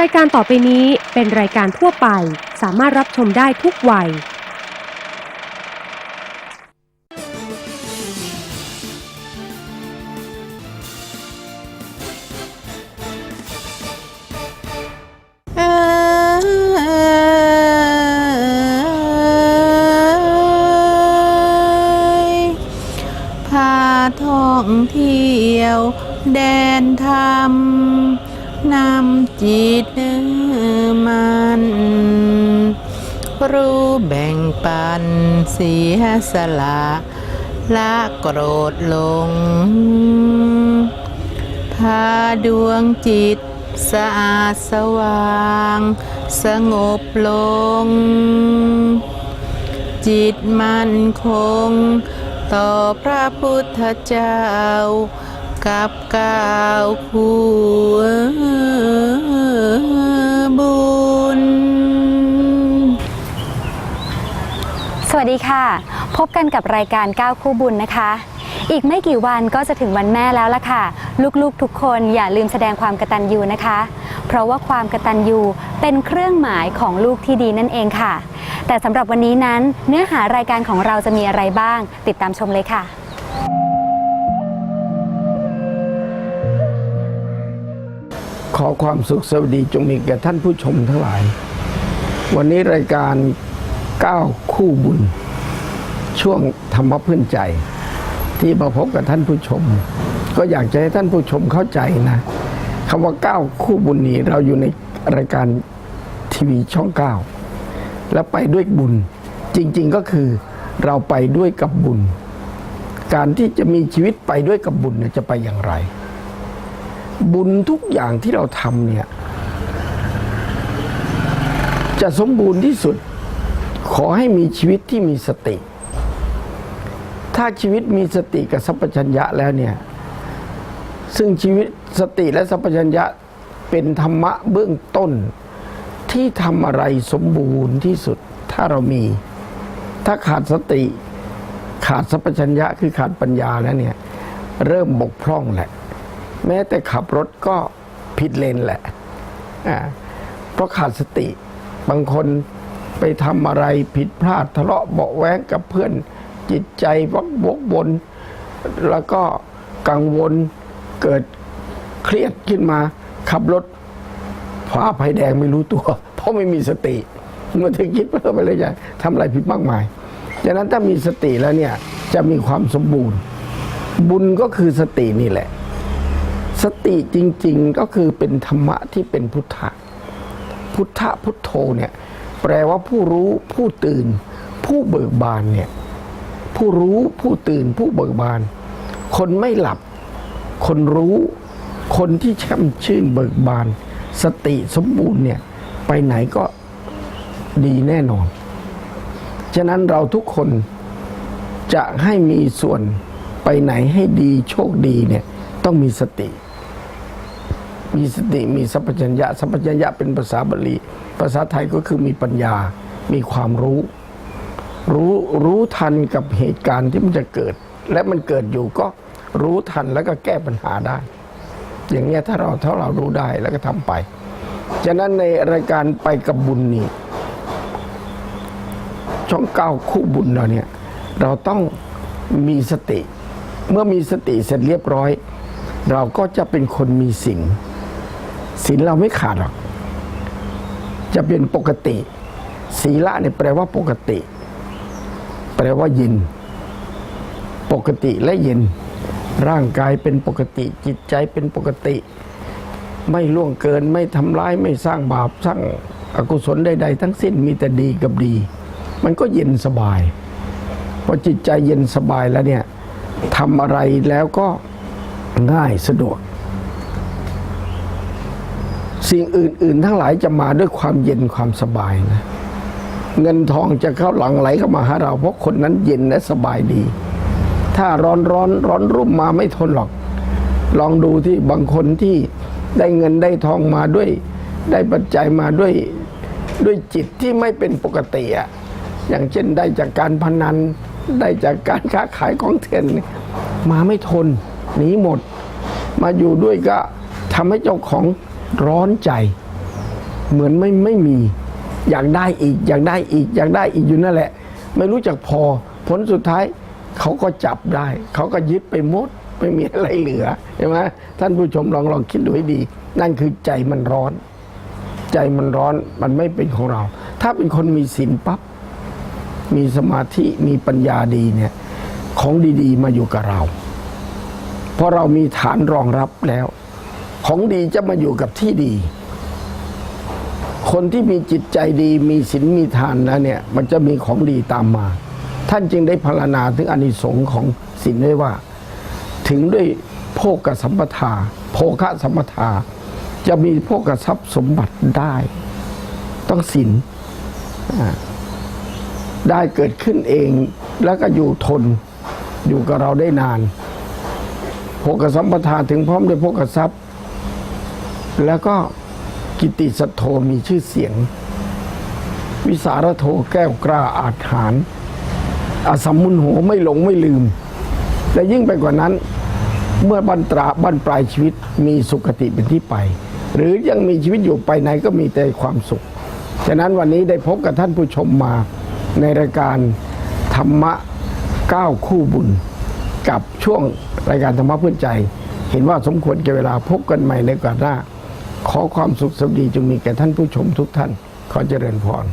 รายการต่อไปนี้เป็นรายการทั่วไป สามารถรับชมได้ทุกวัย พาท่องเที่ยวแดนธรรม นำจิตมันรู้แบ่งปันเสียสละละโกรธลง พาดวงจิตสะอาดสว่าง สงบลง จิตมั่นคง ต่อพระพุทธเจ้า กับก้าวคู่บุญ สวัสดีค่ะ พบกันกับรายการก้าวคู่บุญนะคะ อีกไม่กี่วันก็จะถึงวันแม่แล้วล่ะค่ะ ลูกๆทุกคนอย่าลืมแสดงความกตัญญูนะคะ เพราะว่าความกตัญญูเป็นเครื่องหมายของลูกที่ดีนั่นเองค่ะ แต่สำหรับวันนี้นั้นเนื้อหารายการของเราจะมีอะไรบ้าง ติดตามชมเลยค่ะ ขอความสุขสวัสดีจงมีแก่ท่านผู้ชมทั้งหลาย วันนี้รายการก้าวคู่บุญ ช่วงธรรมะพื้นใจ ที่มาพบกับท่านผู้ชม ก็อยากจะให้ท่านผู้ชมเข้าใจนะคำว่าก้าวคู่บุญนี้เราอยู่ในรายการทีวีช่องเก้าแล้วไปด้วยบุญจริง ๆก็คือเราไปด้วยกับบุญ การที่จะมีชีวิตไปด้วยกับบุญเนี่ยจะไปอย่างไร บุญทุกอย่างที่เราทำเนี่ย จะสมบูรณ์ที่สุด ขอให้มีชีวิตที่มีสติ ถ้าชีวิตมีสติกับสัพพัญญะแล้วเนี่ย ซึ่งชีวิตสติและสัพพัญญะเป็นธรรมะเบื้องต้น ที่ทำอะไรสมบูรณ์ที่สุด ถ้าเรามี ถ้าขาดสติ ขาดสัพพัญญะคือขาดปัญญาแล้วเนี่ย เริ่มบกพร่องแหละ แม้แต่ขับรถก็ผิดเลนแหละ เพราะขาดสติ บางคนไปทำอะไรผิดพลาดทะเลาะเบาแว้งกับเพื่อนจิตใจวักบกบน แล้วก็กังวลเกิดเครียดขึ้นมา ขับรถฝ่าไฟแดงไม่รู้ตัว เพราะไม่มีสติมื่อถึงคิดเพิ่มไปเลยจะทำอะไรผิดมากมายดังนั้นถ้ามีสติแล้วเนี่ยจะมีความสมบูรณ์ บุญก็คือสตินี่แหละ สติจริง ๆก็คือเป็นธรรมะที่เป็นพุทธะพุทธะพุทโธเนี่ยแปลว่าผู้รู้ผู้ตื่น ผู้เบิกบานเนี่ยผู้รู้ผู้ตื่นผู้เบิกบาน คนไม่หลับ คนรู้คนที่แช่มชื่นเบิกบาน สติสมบูรณ์เนี่ยไปไหนก็ดีแน่นอน ฉะนั้นเราทุกคนจะให้มีส่วนไปไหนให้ดีโชคดีเนี่ยต้องมีสติ มีสติมีสัพพัญญะสัพพัญญะเป็นภาษาบาลีภาษาไทยก็คือมีปัญญา มีความรู้ รู้รู้ทันกับเหตุการณ์ที่มันจะเกิด และมันเกิดอยู่ก็รู้ทันแล้วก็แก้ปัญหาได้ อย่างเงี้ยถ้าเราถ้าเรารู้ได้แล้วก็ทำไป ฉะนั้นในรายการไปกับบุญนี่ช่องเก้าคู่บุญเราเนี่ยเราต้องมีสติ เมื่อมีสติเสร็จเรียบร้อย เราก็จะเป็นคนมีศีล ศีลเราไม่ขาดหรอก จะเป็นปกติ ศีละเนี่ยแปลว่าปกติ แปลว่ายินปกติและเย็น ร่างกายเป็นปกติ จิตใจเป็นปกติ ไม่ล่วงเกินไม่ทำร้ายไม่สร้างบาปสร้างอกุศลใด ๆ ทั้งสิ้นมีแต่ดีกับดี มันก็เย็นสบายพอจิตใจเย็นสบายแล้วเนี่ยทำอะไรแล้วก็ง่ายสะดวก สิ่งอื่น ๆ ทั้งหลายจะมาด้วยความเย็นความสบายนะ เงินทองจะเข้าหลังไหลเข้ามาหาเราเพราะคนนั้นเย็นและสบายดี ถ้าร้อนร้อนร้อนรุ่มมาไม่ทนหรอก ลองดูที่บางคนที่ได้เงินได้ทองมาด้วย ได้ปัจจัยมาด้วยด้วยจิตที่ไม่เป็นปกติอะอย่างเช่นได้จากการพนันได้จากการค้าขายของเถื่อนมาไม่ทนหนีหมด มาอยู่ด้วยก็ทำให้เจ้าของ ร้อนใจ เหมือนไม่ไม่มี อยากได้อีก อยากได้อีก อยากได้อีกอยู่นั่นแหละ ไม่รู้จักพอ ผลสุดท้ายเขาก็จับได้ เขาก็ยึดไปหมดไม่มีอะไรเหลือใช่ไหมท่านผู้ชมลองลองคิดดูให้ดี นั่นคือใจมันร้อน ใจมันร้อนมันไม่เป็นของเรา ถ้าเป็นคนมีศีลปั๊บมีสมาธิมีปัญญาดีเนี่ยของดีๆ มาอยู่กับเรา เพราะเรามีฐานรองรับแล้ว ของดีจะมาอยู่กับที่ดี คนที่มีจิตใจดีมีศีลมีทานแล้วเนี่ย มันจะมีของดีตามมา ท่านจึงได้พรรณนาถึงอานิสงส์ของศีลไว้ว่า ถึงด้วยโภกสัมปทาโภคะสัมปทา จะมีโภกทรัพย์สมบัติได้ ต้องศีลได้เกิดขึ้นเองแล้วก็อยู่ทนอยู่กับเราได้นานโภกสัมปทาถึงพร้อมด้วยโภกทรัพย์ แล้วก็กิติสัทโธมีชื่อเสียง วิสารโธแก้วกล้าอาจหารอาสมมุนโหไม่หลงไม่ลืม และยิ่งไปกว่านั้น เมื่อบันตราบันปลายชีวิตมีสุขติเป็นที่ไป หรือยังมีชีวิตอยู่ไปไหนก็มีแต่ความสุข ฉะนั้นวันนี้ได้พบกับท่านผู้ชมมาในรายการธรรมะก้าวคู่บุญ กับช่วงรายการธรรมะเพื่อใจ เห็นว่าสมควรแก่เวลาพบกันใหม่ในโอกาสหน้า ขอความสุขสวัสดีจงมีแก่ท่านผู้ชมทุกท่าน ขอเจริญพร